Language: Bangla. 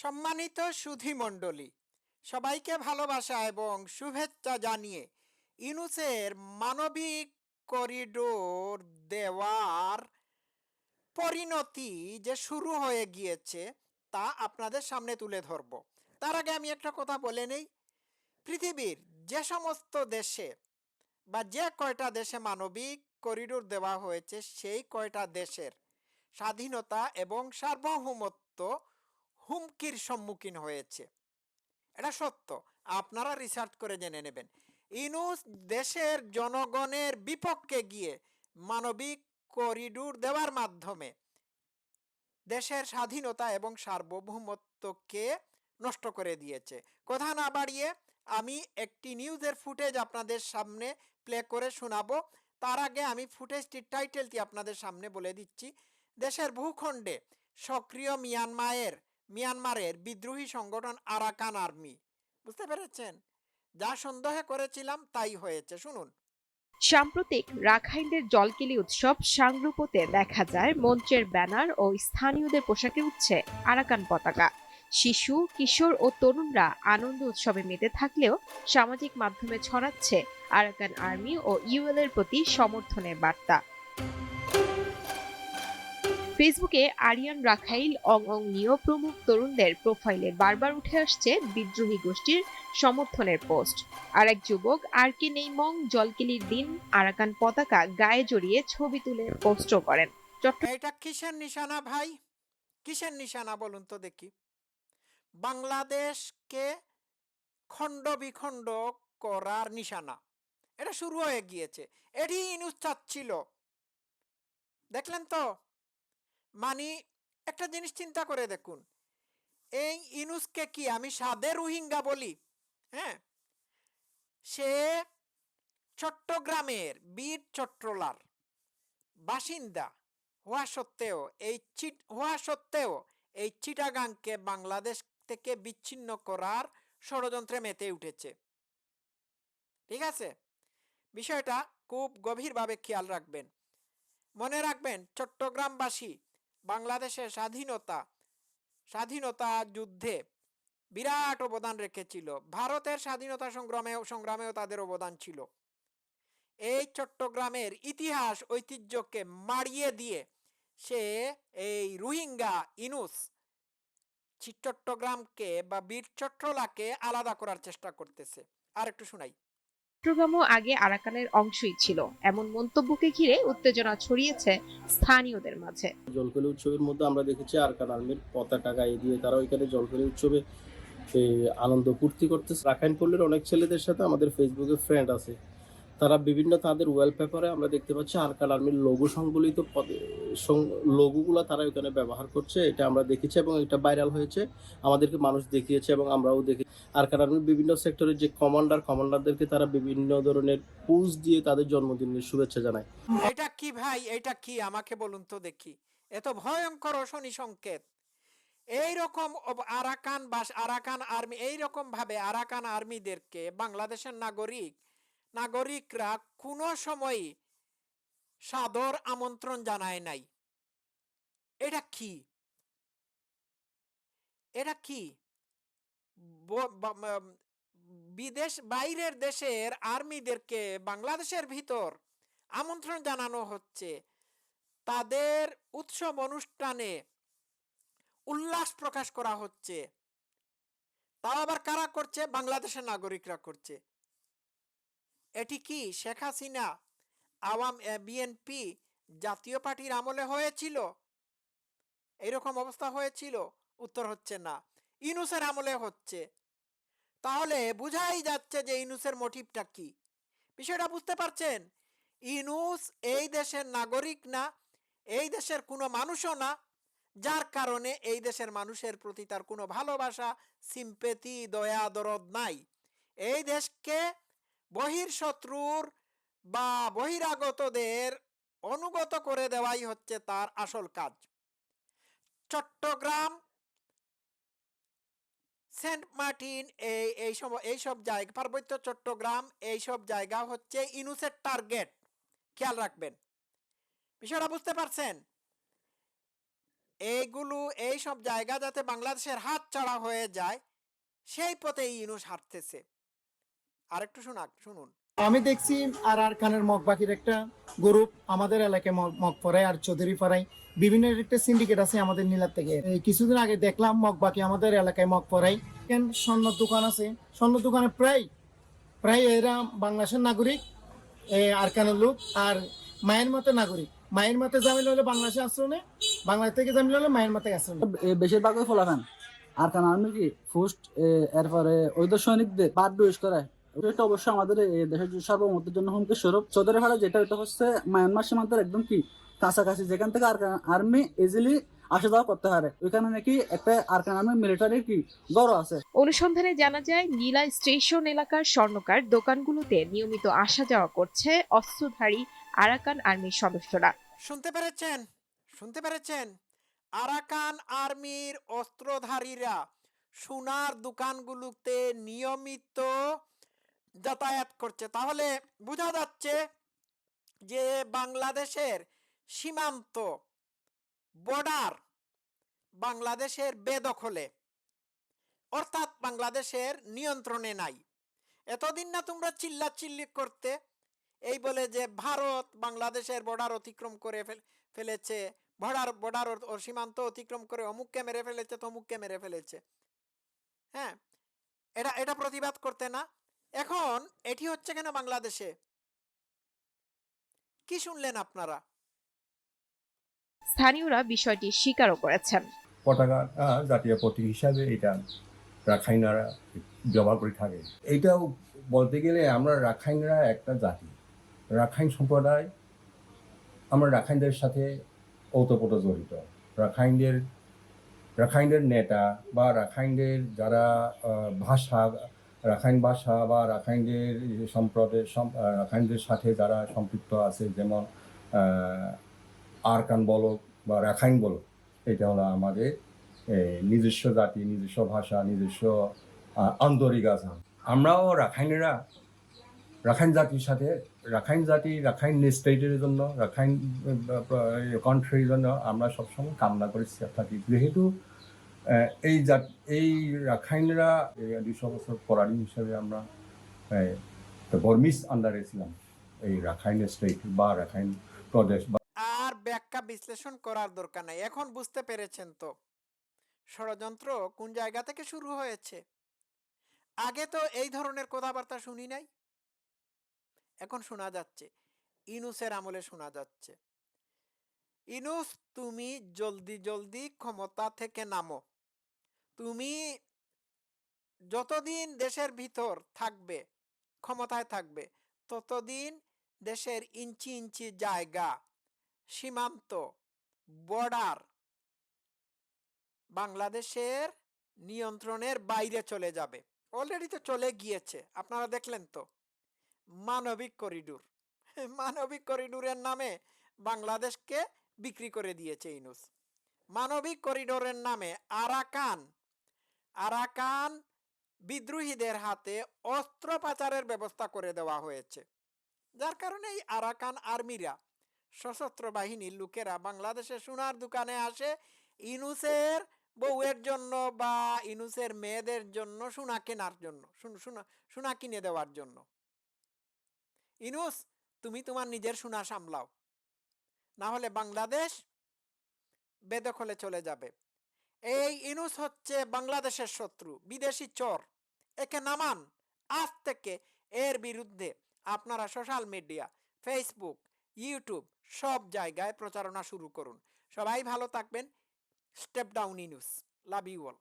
সম্মানিত সুধী মণ্ডলী, সবাইকে ভালোবাসা এবং শুভেচ্ছা জানিয়ে ইউনুসের মানবিক করিডোর দেওয়ার পরিণতি যে শুরু হয়ে গিয়েছে তা আপনাদের সামনে তুলে ধরব। তার আগে আমি একটা কথা বলে নেই। পৃথিবীর যে সমস্ত দেশে বা যে কয়টা দেশে মানবিক করিডোর দেওয়া হয়েছে, সেই কয়টা দেশের স্বাধীনতা এবং সার্বভৌমত্ব হুমকির সম্মুখীন হয়েছে। এটা সত্য। আপনারা রিসার্চ করে জেনে নেবেন। ইনুস দেশের জনগণের বিপক্ষে গিয়ে মানবিক করিডোর দেওয়ার মাধ্যমে দেশের স্বাধীনতা এবং সার্বভৌমত্বকে নষ্ট করে দিয়েছে। কথা না বাড়িয়ে আমি একটি নিউজের ফুটেজ আপনাদের সামনে প্লে করে শোনাবো। তার আগে আমি ফুটেজটির টাইটেলটি আপনাদের সামনে বলে দিচ্ছি। দেশের ভূখণ্ডে সক্রিয় মিয়ানমারের মিয়ানমারের বিদ্রোহী সংগঠন আরাকান আর্মি। বুঝতে পেরেছেন? যা সন্দেহ করেছিলাম তাই হয়েছে। শুনুন। সাম্প্রতিক রাখাইনদের জলকেলি উৎসব সাংরূপতে দেখা যায় মঞ্চের ব্যানার ও স্থানীয়দের পোশাকে উঠছে আরাকান পতাকা। শিশু, কিশোর ও তরুণরা আনন্দ উৎসবে মেতে থাকলেও সামাজিক মাধ্যমে ছড়াচ্ছে আরাকান আর্মি ও ইউএল এর প্রতি সমর্থনের বার্তা। ফেসবুকে আরিয়ান রাখাইল অং অং প্রমুখ তরুণদের প্রোফাইলে বারবার উঠে আসছে বিদ্রোহী গোষ্ঠীর সমর্থনের পোস্ট। আর এক যুবক আর কে নেইমং জলকেলির দিন, আরাকান পতাকা গায়ে জড়িয়ে ছবি তুলে পোস্টও করেন। এটা কিসের নিশানা ভাই? কিসের নিশানা বলুন তো দেখি। বাংলাদেশকে খণ্ড বিখণ্ড করার নিশানা। এটা শুরু হয়ে গিয়েছে। এটি ইনুস চাচ্ছিল। দেখলেন তো? মানে একটা জিনিস চিন্তা করে দেখুন। এই ইনুসকে কি আমি সাদে রোহিঙ্গা বলি? হ্যাঁ? সে চট্টগ্রামের বীর চট্টলার বাসিন্দা। হওয়া সত্ত্বেও এই চিট, হওয়া সত্ত্বেও এই চিটাগাংকে বাংলাদেশ থেকে বিচ্ছিন্ন করার ষড়যন্ত্রে মেতে উঠেছে। ঠিক আছে? বিষয়টা খুব গভীরভাবে খেয়াল রাখবেন। মনে রাখবেন, চট্টগ্রামবাসী বাংলাদেশের স্বাধীনতা স্বাধীনতা যুদ্ধে বিরাট অবদান রেখেছিল। ভারতের স্বাধীনতা সংগ্রামেও সংগ্রামেও তাদের অবদান ছিল। এই চট্টগ্রামের ইতিহাস ঐতিহ্যকে মারিয়ে দিয়ে সে এই রোহিঙ্গা ইনুস চট্টগ্রামকে বা বীর চট্টলাকে আলাদা করার চেষ্টা করতেছে। আর একটু শোনাই। চট্টগ্রামও আগে আরাকানের অংশই ছিল। এমন মন্তব্যকে ঘিরে উত্তেজনা ছড়িয়েছে স্থানীয়দের মাঝে। জলকলি উৎসবের মধ্যে আমরা দেখেছি আরাকান আর্মির পতাকা গায়ে দিয়ে তারা ওইখানে জলকলি উৎসবে আনন্দ ফুর্তি করতেছে। রাখাইন পল্লীর অনেক ছেলেদের সাথে আমাদের ফেসবুকে ফ্রেন্ড আছে। তারা বিভিন্ন তাদের ওয়ালপেপারে আমরা দেখতে পাচ্ছি আরকান আর্মির লঘু সংবলিত লঘুগুলো তারা ওখানে ব্যবহার করছে। এটা আমরা দেখেছি এবং এটা ভাইরাল হয়েছে। আমাদেরকে মানুষ দেখিয়েছে এবং আমরাও দেখি আরকান আর্মির বিভিন্ন সেক্টরের যে কমান্ডার কমান্ডারদেরকে তারা বিভিন্ন ধরনের পুজ দিয়ে তাদের জন্মদিনের শুভেচ্ছা জানায়। এটা কি ভাই? এটা কি? আমাকে বলুন তো দেখি। এত ভয়ঙ্কর শনি সংকেত। এই রকম আরাকান বাস আরাকান আর্মি এই রকম ভাবে আরাকান আর্মিদেরকে বাংলাদেশের নাগরিক নাগরিকরা কোনো সময় সাদর আমন্ত্রণ জানায় নাই। এটা কি? এটা কি? বিদেশ, বাইরের দেশের আর্মিদেরকে বাংলাদেশের ভিতর আমন্ত্রণ জানানো হচ্ছে। তাদের উৎসব অনুষ্ঠানে উল্লাস প্রকাশ করা হচ্ছে। তাও আবার কারা করছে? বাংলাদেশের নাগরিকরা করছে। এটি কি শেখ হাসিনা আওয়াম বিএনপি জাতীয় পার্টির আমলে হয়েছিল? এরকম অবস্থা হয়েছিল? উত্তর হচ্ছে না। ইনুসের আমলে হচ্ছে। তাহলে বুঝাই যাচ্ছে যে ইনুসের মোটিভটা কি। বিষয়টা বুঝতে পারছেন? ইনুস এই দেশের নাগরিক না, এই দেশের কোনো মানুষও না, যার কারণে এই দেশের মানুষের প্রতি তার কোনো ভালোবাসা সিম্পেতি দয়া, দরদ নাই। এই দেশকে বহির শত্রুর বা বহিরাগতদের অনুগত করে দেওয়াই হচ্ছে তার আসল কাজ। চট্টগ্রাম, সেন্ট মার্টিন এই এই সব এইসব জায়গা, পার্বত্য চট্টগ্রাম এইসব জায়গা হচ্ছে ইনুসের টার্গেট। খেয়াল রাখবেন। বিষয়টা বুঝতে পারছেন? এইগুলো, এই সব জায়গা যাতে বাংলাদেশের হাত ছাড়া হয়ে যায়, সেই পথে ইউনুস হাঁটতেছে। আরেকটু শোনাক শুনুন। আমি দেখছি আর আর খানের মগবাকির একটা গ্রুপ আমাদের এলাকায় মগ- মগ পড়ায় আর চৌধুরী পাড়ায় বিভিন্ন একটা সিন্ডিকেট আছে আমাদের নীলার থেকে। এই কিছুদিন আগে দেখলাম মগবাকি আমাদের এলাকায় মগ কেন স্বর্ণ দোকান আছে। স্বর্ণ দোকানে প্রায় প্রায় এরা বাংলাদেশের নাগরিক এ আরকানের লোক আর মায়ের মতে নাগরিক। মায়ের মতে জামিল হলে বাংলাদেশে আশ্রমে বাংলাদেশ থেকে জামিল হলে মায়ের মতে আশ্রমে এ বেশিরভাগই ফলাফান। আর আর্মি কি ফুস্ট এরপরে ওই তো সৈনিকদের বাদ ডুইস করে এটা অবশ্যই আমাদের এই দেশের সার্বভৌমত্বের জন্য হুমকি স্বরূপ। চৌধুরী পাড়া যেটা এটা হচ্ছে মায়ানমার সীমান্তের একদম কি? কাছাকাছি। যেখান থেকে আর আর্মি ইজিলি আসা যাওয়া করতে পারে ওইখানে নাকি একটা আরকান আর্মি মিলিটারি কি গড় আছে। অনুসন্ধানে জানা যায় নীলা স্টেশন এলাকার স্বর্ণকার দোকানগুলোতে নিয়মিত আসা যাওয়া করছে অস্ত্রধারী আরাকান আর্মির সদস্যরা। শুনতে পেরেছেন? শুনতে পেরেছেন? আরাকান আর্মির অস্ত্রধারীরা সোনার দোকানগুলোতে নিয়মিত যাতায়াত করছে। তাহলে বোঝা যাচ্ছে যে বাংলাদেশের সীমান্ত বর্ডার বাংলাদেশের বেদখলে। অর্থাৎ বাংলাদেশের নিয়ন্ত্রণে নাই। এতদিন না তোমরা চিল্লা চিল্লি করতে। এই বলে যে ভারত বাংলাদেশের বর্ডার অতিক্রম করে ফেলেছে বর্ডার বর্ডার ও- সীমান্ত অতিক্রম করে অমুককে মেরে ফেলেছে, তমুককে মেরে ফেলেছে। হ্যাঁ এটা এটা প্রতিবাদ করতে না। এখন এটি হচ্ছে কেন বাংলাদেশে? কি শুনলেন আপনারা? স্থানীয়রা বিষয়টি স্বীকারও করেছেন। পতাকা জাতীয় প্রতীক হিসাবে এটা রাখাইনারা ব্যবহার করে থাকে। এইটাও বলতে গেলে আমরা রাখাইনরা একটা জাতি। রাখাইন সম্প্রদায় আমরা রাখাইনদের সাথে ওতপ্রোত জড়িত। রাখাইনদের রাখাইনদের নেতা বা রাখাইনদের যারা আহ, ভাষা রাখাইন ভাষা বা রাখাইনদের সম্প্রদায় রাখাইনদের সাথে যারা সম্পৃক্ত আছে, যেমন আরকান বলক বা রাখাইন বলক, এটা হলো আমাদের নিজস্ব জাতি, নিজস্ব ভাষা, নিজস্ব আন্তরিক আছে আমরাও রাখাইনেরা, রাখাইন জাতির সাথে, রাখাইন জাতি, রাখাইন স্টেটের জন্য, রাখাইন কান্ট্রির জন্য আমরা সবসময় কামনা করে থাকি যেহেতু এই জাত, এই রাখাইনরা দুশো বছর পরাধীন হিসেবে আমরা বর্মিস আন্ডারে ছিলাম। এই রাখাইন স্টেট বা রাখাইন প্রদেশ বা আর ব্যাখ্যা বিশ্লেষণ করার দরকার নাই। এখন বুঝতে পেরেছেন তো? ষড়যন্ত্র কোন জায়গা থেকে শুরু হয়েছে? আগে তো এই ধরনের কথাবার্তা শুনি নাই। এখন শোনা যাচ্ছে। ইনুসের আমলে শোনা যাচ্ছে। ইনুস, তুমি জলদি জলদি ক্ষমতা থেকে নামো। তুমি যতদিন দেশের ভিতর থাকবে, ক্ষমতায় থাকবে, ততদিন দেশের ইঞ্চি ইঞ্চি জায়গা, সীমান্ত বর্ডার বাংলাদেশের নিয়ন্ত্রণের বাইরে চলে যাবে। অলরেডি তো চলে গিয়েছে, আপনারা দেখলেন তো। মানবিক করিডোর। মানবিক করিডোরের নামে বাংলাদেশকে বিক্রি করে দিয়েছে ইনুস। মানবিক করিডোরের নামে আরাকান আরাকান বিদ্রোহীদের হাতে অস্ত্র পাচারের ব্যবস্থা করে দেওয়া হয়েছে। যার কারণে এই আরাকান আর্মিরা, সশস্ত্র বাহিনীর লোকেরা বাংলাদেশে সোনার দোকানে আসে, ইনুসের বউয়ের জন্য বা ইনুসের মেয়েদের জন্য সোনা কেনার জন্য, সোনা কিনে দেওয়ার জন্য। ইনুস, তুমি তোমার নিজের সোনা সামলাও। না হলে বাংলাদেশ বেদখলে চলে যাবে। এই ইনুস হচ্ছে বাংলাদেশের শত্রু, বিদেশি চর। একে নামান, আজ থেকে এর বিরুদ্ধে আপনারা সোশ্যাল মিডিয়া, ফেসবুক, ইউটিউব সব জায়গায় প্রচারণা শুরু করুন। সবাই ভালো থাকবেন। Step down Yunus, love you all.